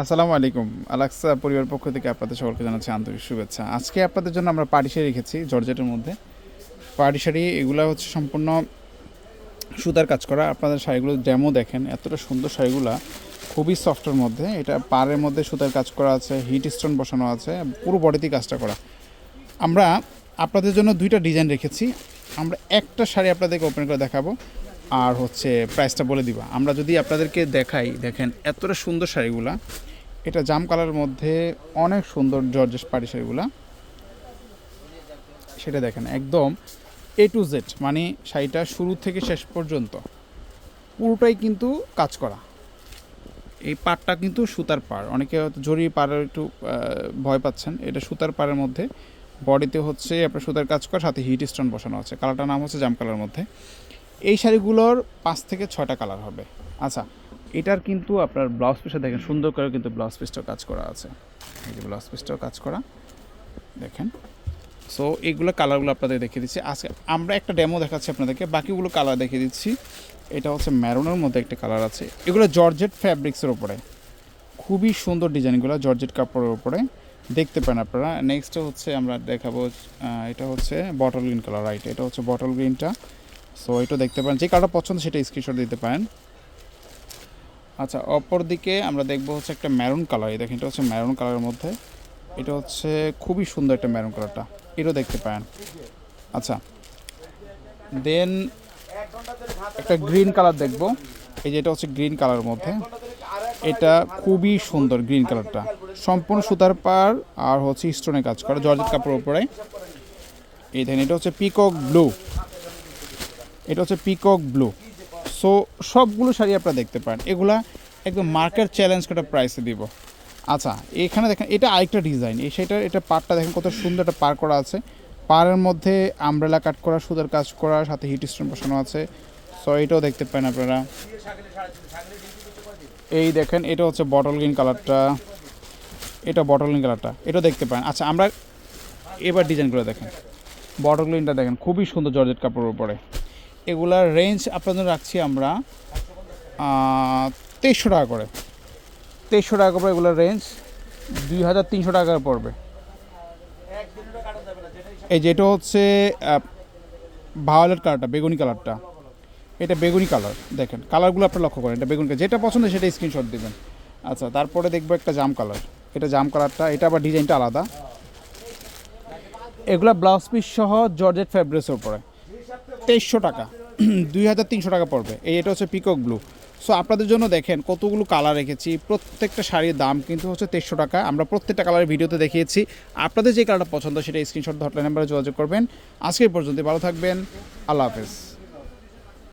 আসসালামু আলাইকুম। আলাক্সা পরিবার পক্ষ থেকে আপনাদের সকলকে জানাচ্ছি আন্তরিক শুভেচ্ছা। আজকে আপনাদের জন্য আমরা পাটি শাড়ি রেখেছি জর্জেটের মধ্যে। পাটি শাড়ি এগুলো হচ্ছে সম্পূর্ণ সুতার কাজ করা। আপনাদের শাড়িগুলো ডেমো দেখেন, এতটা সুন্দর শাড়িগুলো। খুবই সফটের মধ্যে। এটা পাড়ের মধ্যে সুতার কাজ করা আছে হিট স্টোন বসানো আছে, পুরো বডিতেই কাজটা করা। আমরা আপনাদের জন্য দুইটা ডিজাইন রেখেছি। আমরা একটা শাড়ি আপনাদেরকে ওপেন করে দেখাবো। আর হচ্ছে প্রাইসটা বলে দিবা। আমরা যদি আপনাদেরকে দেখাই, দেখেন এতটা সুন্দর শাড়িগুলা। এটা জাম কালারের মধ্যে অনেক সুন্দর জর্জেস পাড়ি শাড়িগুলা। সেটা দেখেন একদম এ টু জেড মানে শাড়িটা শুরু থেকে শেষ পর্যন্ত। পুরোটাই কিন্তু কাজ করা। এই পাড়টা কিন্তু সুতার পাড়। অনেকে হয়তো জরি পাড়ের একটু ভয় পাচ্ছেন। এটা সুতার পাড়ের মধ্যে। বডিতে হচ্ছে আপনার সুতার কাজ করা, সাথে হিট স্টোন বসানো আছে। কালারটার নাম হচ্ছে জাম কালার মধ্যে। এই শাড়িগুলোর পাঁচ থেকে ছয়টা কালার হবে। আচ্ছা এটার কিন্তু আপনার ব্লাউজ পিসটা দেখেন, সুন্দর করে কিন্তু ব্লাউজ পিসটাও কাজ করা আছে। এই যে ব্লাউজ পিসটাও কাজ করা, দেখেন। সো এইগুলো কালারগুলো আপনাদের দেখিয়ে দিচ্ছি। আজকে আমরা একটা ডেমো দেখাচ্ছি আপনাদেরকে, বাকিগুলো কালার দেখিয়ে দিচ্ছি। এটা হচ্ছে ম্যারুনের মধ্যে একটা কালার আছে। এগুলো জর্জেট ফ্যাব্রিক্সের ওপরে খুবই সুন্দর ডিজাইনগুলো জর্জেট কাপড়ের ওপরে দেখতে পান আপনারা। নেক্সট হচ্ছে আমরা দেখাবো এটা হচ্ছে বটল গ্রিন কালার রাইট এটা হচ্ছে বটল গ্রিনটা সো এটা দেখতে পারেন। যে কালারটা পছন্দ সেটা স্ক্রিনশট দিতে পারেন। আচ্ছা অপর দিকে আমরা দেখব হচ্ছে একটা ম্যারুন কালার এই দেখেন, এটা হচ্ছে ম্যারুন কালারের মধ্যে। এটা হচ্ছে খুবই সুন্দর একটা ম্যারুন কালারটা এটাও দেখতে পারেন। আচ্ছা দেন একটা গ্রিন কালার দেখব। এই যে এটা হচ্ছে গ্রিন কালারের মধ্যে। এটা খুবই সুন্দর গ্রিন কালারটা সম্পূর্ণ সুতার পার আর হচ্ছে স্টোনে কাজ করা, জর্জেট কাপড়ের উপরে। এই দেখেন, এটা হচ্ছে পিকক ব্লু এটা হচ্ছে পিকক ব্লু সো সবগুলো শাড়ি আপনারা দেখতে পারেন। এগুলা একদম মার্কেট চ্যালেঞ্জ করে প্রাইসে দিব। আচ্ছা এখানে দেখেন, এটা আরেকটা ডিজাইন এই সেটার এটা পাড়টা দেখেন কত সুন্দর একটা পার করা আছে। পাড়ের মধ্যে আমব্রেলা কাট করা, সুতার কাজ করা, সাথে হিট স্টোন বসানো আছে। সো এটাও দেখতে পান আপনারা। এই দেখেন, এটা হচ্ছে বটল গ্রিন কালারটা এটা বটল গ্রিন কালারটা এটাও দেখতে পারেন। আচ্ছা আমরা এবার ডিজাইনগুলো দেখেন। বটল গ্রিনটা দেখেন, খুবই সুন্দর জর্জেট কাপড়ের উপরে। এগুলার রেঞ্জ আপনাদের রাখছি আমরা তেইশশো টাকা করে। তেইশশো টাকা করে এগুলোর রেঞ্জ দুই হাজার তিনশো টাকা পড়বে। এই যেটা হচ্ছে ভায়োলেট কালারটা বেগুনি কালারটা এটা বেগুনি কালার দেখেন কালারগুলো আপনারা লক্ষ্য করেন, এটা বেগুনি যেটা পছন্দ সেটা স্ক্রিনশট দেবেন। আচ্ছা তারপরে দেখব একটা জাম কালার এটা জাম কালারটা এটা আবার ডিজাইনটা আলাদা। এগুলা ব্লাউজ পিস সহ জর্জেট ফ্যাব্রিক্সের উপরে। তেইশশো টাকা। দুই হাজার তিনশো টাকা পড়বে। এই এটা হচ্ছে পিকক ব্লু সো আপনাদের জন্য দেখেন কতগুলো কালার রেখেছি। প্রত্যেকটা শাড়ির দাম কিন্তু হচ্ছে তেইশশো টাকা। আমরা প্রত্যেকটা কালারের ভিডিওতে দেখিয়েছি। আপনাদের যে কালারটা পছন্দ, সেটা স্ক্রিনশট হটলাইন নাম্বারে যোগাযোগ করবেন। আজকে পর্যন্ত ভালো থাকবেন। আল্লাহ হাফেজ।